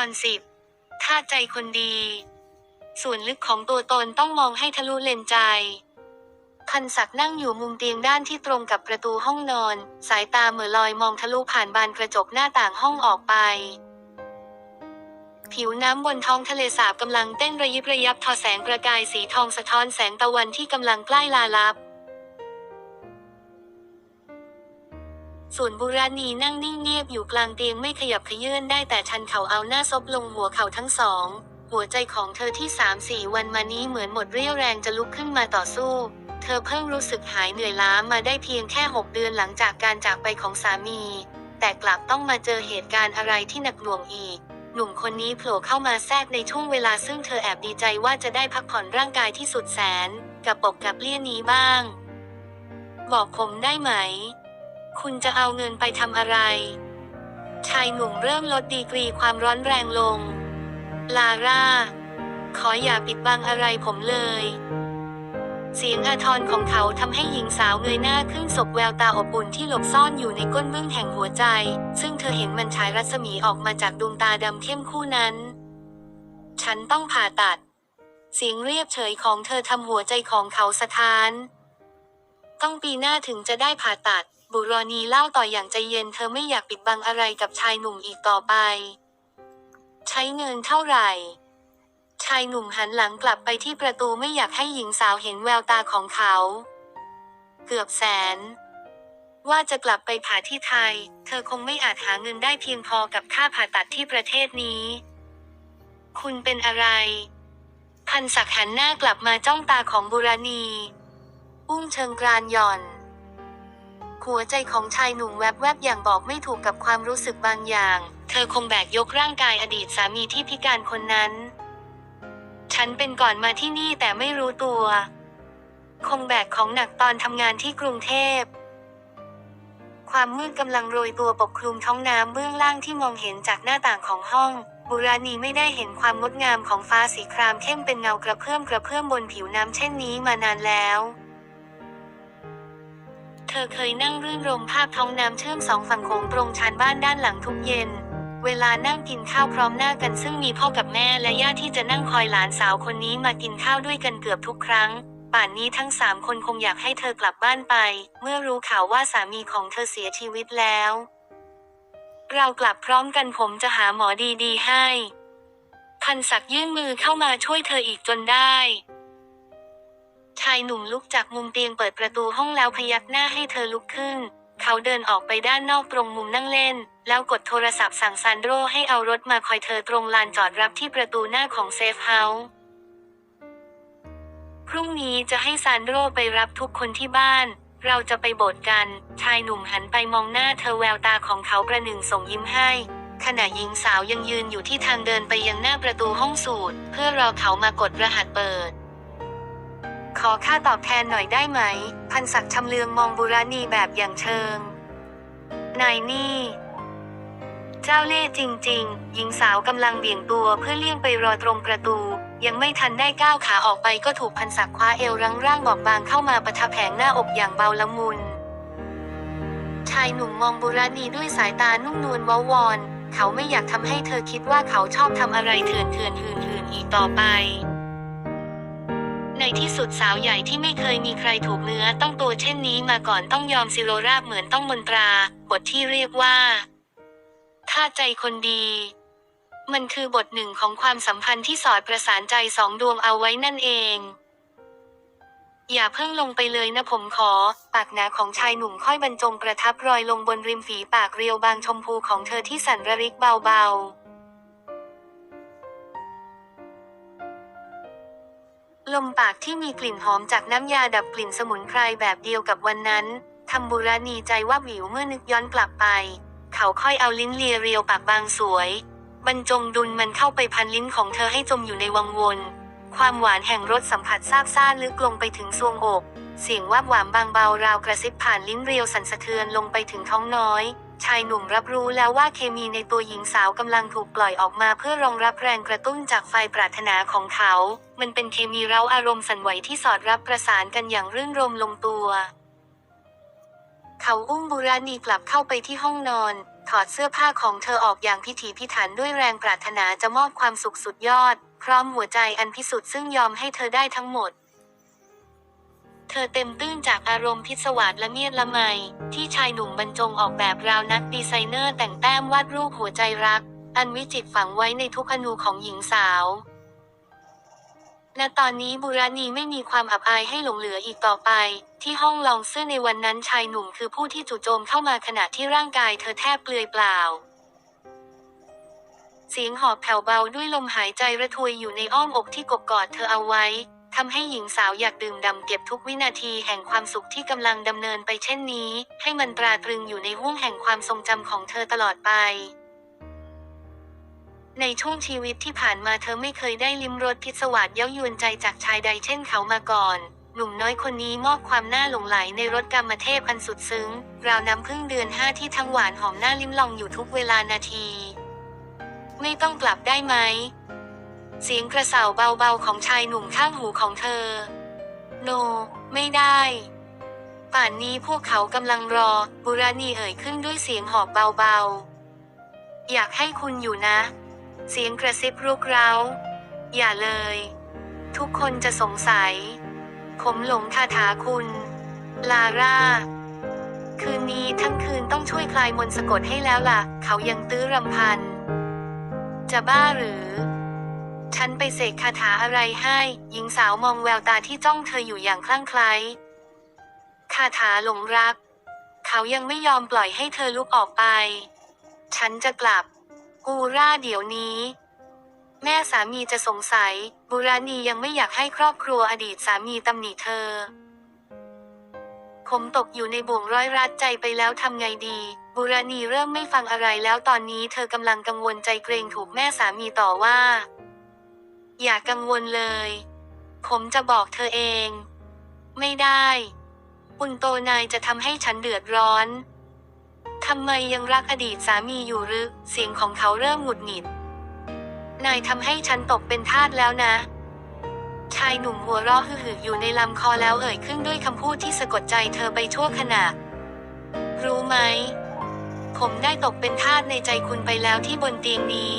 ตอนสิบท่าใจคนดี ส่วนลึกของตัวตนต้องมองให้ทะลุเลนใจพันศักดิ์นั่งอยู่มุมเตียงด้านที่ตรงกับประตูห้องนอน สายตาเหม่อลอยมองทะลุผ่านบานกระจกหน้าต่างห้องออกไป ผิวน้ำบนท้องทะเลสาบกำลังเต้นระยิบระยับทอแสงประกายสีทองสะท้อนแสงตะวันที่กำลังใกล้ลาลับ ส่วนบุราณีนั่งนิ่งเงียบอยู่กลางเตียงไม่ขยับขยื่นได้แต่ชันเขาเอาหน้าซบลงหัวเข่าทั้งสอง หัวใจของเธอที่สามสี่วันมานี้เหมือนหมดเรี่ยวแรงจะลุกขึ้นมาต่อสู้ เธอเพิ่งรู้สึกหายเหนื่อยล้ามาได้เพียงแค่หกเดือนหลังจากการจากไปของสามี แต่กลับต้องมาเจอเหตุการณ์อะไรที่หนักหน่วงอีก หนุ่มคนนี้โผล่เข้ามาแทรกในช่วงเวลาซึ่งเธอแอบดีใจว่าจะได้พักผ่อนร่างกายที่สุดแสน กับปกกับเลี่ยนี้บ้าง บอกผมได้ไหม คุณจะเอาเงินไปทำอะไร ชายหนุ่มเริ่มลดดีกรีความร้อนแรงลง ลาร่า ขออย่าปิดบังอะไรผมเลย เสียงอาทรของเขาทำให้หญิงสาวเงยหน้าขึ้นศพแววตาอบอุ่นที่หลบซ่อนอยู่ในก้นบึ้งแห่งหัวใจ ซึ่งเธอเห็นมันฉายรัศมีออกมาจากดวงตาดำเข้มคู่นั้น ฉันต้องผ่าตัด เสียงเรียบเฉยของเธอทำหัวใจของเขาสะท้าน ต้องปีหน้าถึงจะได้ผ่าตัด บุรอนีเล่าต่ออย่างใจเย็นเธอไม่อยากปิดบังอะไรกับชายหนุ่มอีกต่อไป ใช้เงินเท่าไหร่ ชายหนุ่มหันหลังกลับไปที่ประตูไม่อยากให้หญิงสาวเห็นแววตาของเขา เกือบแสน ว่าจะกลับไปผ่าที่ไทย เธอคงไม่อาจหาเงินได้เพียงพอกับค่าผ่าตัดที่ประเทศนี้ คุณเป็นอะไร พันศักหันหน้ากลับมาจ้องตาของบุราณี อุ้งเชิงกรานหย่อน หัวใจของชายหนุ่มแวบๆอย่างบอกไม่ถูกกับความรู้สึกบางอย่าง เธอคงแบกยกร่างกายอดีตสามีที่พิการคนนั้น ฉันเป็นก่อนมาที่นี่แต่ไม่รู้ตัว คงแบกของหนักตอนทำงานที่กรุงเทพ ความมืดกำลังโรยตัวปกคลุมท้องน้ำเบื้องล่างที่มองเห็นจากหน้าต่างของห้องบุราณีไม่ได้เห็นความงดงามของฟ้าสีครามเข้มเป็นเงากระเพื่อมกระเพื่อมบนผิวน้ำเช่นนี้มานานแล้ว เธอเคยนั่งรื่นรมภาพท้องน้ำเชื่อมสองฝั่งโขงตรงชานบ้านด้านหลังทุกเย็น เวลานั่งกินข้าวพร้อมหน้ากันซึ่งมีพ่อกับแม่และญาติที่จะนั่งคอยหลานสาวคนนี้มากินข้าวด้วยกันเกือบทุกครั้ง ป่านนี้ทั้งสามคนคงอยากให้เธอกลับบ้านไป เมื่อรู้ข่าวว่าสามีของเธอเสียชีวิตแล้ว เรากลับพร้อมกันผมจะหาหมอดีๆให้ พันศักยื่นมือเข้ามาช่วยเธออีกจนได้ ชายหนุ่มลุกจากมุมเตียงเปิดประตูห้องแล้วพยักหน้าให้เธอลุกขึ้น เขาเดินออกไปด้านนอกตรงมุมนั่งเล่น แล้วกดโทรศัพท์สั่งซานโดรให้เอารถมาคอยเธอตรงลานจอดรับที่ประตูหน้าของเซฟเฮาส์พรุ่งนี้จะให้ซานโดรไปรับทุกคนที่บ้าน เราจะไปโบสถ์กัน ชายหนุ่มหันไปมองหน้าเธอแววตาของเขาประหนึ่งส่งยิ้มให้ ขณะหญิงสาวยังยืนอยู่ที่ทางเดินไปยังหน้าประตูห้องสูตร เพื่อรอเขามากดรหัสเปิด อค่าตอบแทนหน่อยได้ไหม พันศักดิ์ชำเลืองมองบุราณีแบบอย่างเชิง นายนี่ เจ้าเล่ห์จริง ๆ หญิงสาวกำลังเบี่ยงตัวเพื่อเลี่ยงไปรอตรงประตู ยังไม่ทันได้ก้าวขาออกไปก็ถูกพันศักดิ์คว้าเอวรั้งร่างบอบบางเข้ามาประทับแผงหน้าอกอย่างเบาละมุน ชายหนุ่มมองบุราณีด้วยสายตานุ่มนวลว้าวอน เขาไม่อยากทำให้เธอคิดว่าเขาชอบทำอะไรเถื่อนเถื่อนหืนหืนอีกต่อไป ที่สุดสาวใหญ่ที่ไม่เคยมีใครถูกเนื้อต้องตัวเช่นนี้มาก่อนต้องยอมซิโรราบเหมือนต้องมนตรา บทที่เรียกว่าท่าใจคนดี มันคือบทหนึ่งของความสัมพันธ์ที่สอดประสานใจสองดวงเอาไว้นั่นเอง อย่าเพิ่งลงไปเลยนะผมขอ ปากหนาของชายหนุ่มค่อยบรรจงประทับรอยลงบนริมฝีปากเรียวบางชมพูของเธอที่สั่นระริกเบาๆ ลมปากที่มีกลิ่นหอมจากน้ำยาดับกลิ่นสมุนไพรแบบเดียวกับวันนั้นทำบุราณีใจว่าวิวเมื่อนึกย้อนกลับไป เขาค่อยเอาลิ้นเลียเรียวปากบางสวย บรรจงดุลมันเข้าไปพันลิ้นของเธอให้จมอยู่ในวังวนความหวานแห่งรสสัมผัสซาบซ่าลึกลงไปถึงทรวงอก เสียงวาบหวามบางเบาราวกระซิบผ่านลิ้นเรียวสั่นสะเทือนลงไปถึงท้องน้อย ชายหนุ่มรับรู้แล้วว่าเคมีในตัวหญิงสาวกำลังถูกปล่อยออกมาเพื่อรองรับแรงกระตุ้นจากไฟปรารถนาของเขา มันเป็นเคมีเร้าอารมณ์สั่นไหวที่สอดรับประสานกันอย่างรื่นรมลงตัว เขาอุ้มบุราณีกลับเข้าไปที่ห้องนอน ถอดเสื้อผ้าของเธอออกอย่างพิถีพิถันด้วยแรงปรารถนาจะมอบความสุขสุดยอด พร้อมหัวใจอันพิสุทธิ์ซึ่งยอมให้เธอได้ทั้งหมด เธอเต็มตื้นจากอารมณ์พิศวาสละเมียดละไม ที่ชายหนุ่มบรรจงออกแบบราวนักดีไซเนอร์แต่งแต้มวาดรูปหัวใจรัก อันวิจิตรฝังไว้ในทุกอนูของหญิงสาว และตอนนี้บุราณีไม่มีความอับอายให้หลงเหลืออีกต่อไป ที่ห้องลองเสื้อในวันนั้นชายหนุ่มคือผู้ที่จู่โจมเข้ามาขณะที่ร่างกายเธอแทบเปลือยเปล่าเสียงหอบแผ่วเบาด้วยลมหายใจระทวยอยู่ในอ้อมอกที่กบกอดเธอเอาไว้ ทำให้หญิงสาวอยากดื่มด่ำเก็บทุกวินาทีแห่งความสุขที่กำลังดำเนินไปเช่นนี้ ให้มันตราตรึงอยู่ในห้วงแห่งความทรงจำของเธอตลอดไป ในช่วงชีวิตที่ผ่านมาเธอไม่เคยได้ลิ้มรสพิศวาสเย้ายวนใจจากชายใดเช่นเขามาก่อน หนุ่มน้อยคนนี้มอบความน่าหลงไหลในรสกรรมเทพอันสุดซึ้ง ราวน้ำพึ่งเดือนห้าที่ทั้งหวานหอมน่าลิ้มลองอยู่ทุกเวลานาที ไม่ต้องกลับได้ไหม เสียงกระเสาเบาๆของชายหนุ่มข้างหูของเธอ โน ไม่ได้ ป่านนี้พวกเขากำลังรอ บุราณีเอ่ยขึ้นด้วยเสียงหอบเบาๆ อยากให้คุณอยู่นะ เสียงกระซิบรุกเร้า อย่าเลย ทุกคนจะสงสัย ผมหลงคาถาคุณ ลาร่า คืนนี้ทั้งคืนต้องช่วยคลายมนต์สะกดให้แล้วล่ะ เขายังตื้อรำพัน จะบ้าหรือ ฉันไปเสกคาถาอะไรให้ หญิงสาวมองแววตาที่จ้องเธออยู่อย่างคลั่งไคล้คาถาหลงรัก เขายังไม่ยอมปล่อยให้เธอลุกออกไป ฉันจะกลับ กูร่าเดี๋ยวนี้ แม่สามีจะสงสัย บุราณียังไม่อยากให้ครอบครัวอดีตสามีตำหนิเธอ ผมตกอยู่ในบ่วงร้อยรัดใจไปแล้วทำไงดี บุราณีเริ่มไม่ฟังอะไรแล้วตอนนี้เธอกำลังกังวลใจเกรงถูกแม่สามีต่อว่า อย่ากังวลเลย ผมจะบอกเธอเอง ไม่ได้ปุณโตนายจะทำให้ฉันเดือดร้อนทำไมยังรักอดีตสามีอยู่หรือ เสียงของเขาเริ่มหงุดหงิด นายทำให้ฉันตกเป็นทาสแล้วนะ ชายหนุ่มหัวเราะหึ่ๆอยู่ในลำคอแล้วเอ่ยขึ้นด้วยคำพูดที่สะกดใจเธอไปชั่วขณะ รู้ไหม ผมได้ตกเป็นทาสในใจคุณไปแล้วที่บนเตียงนี้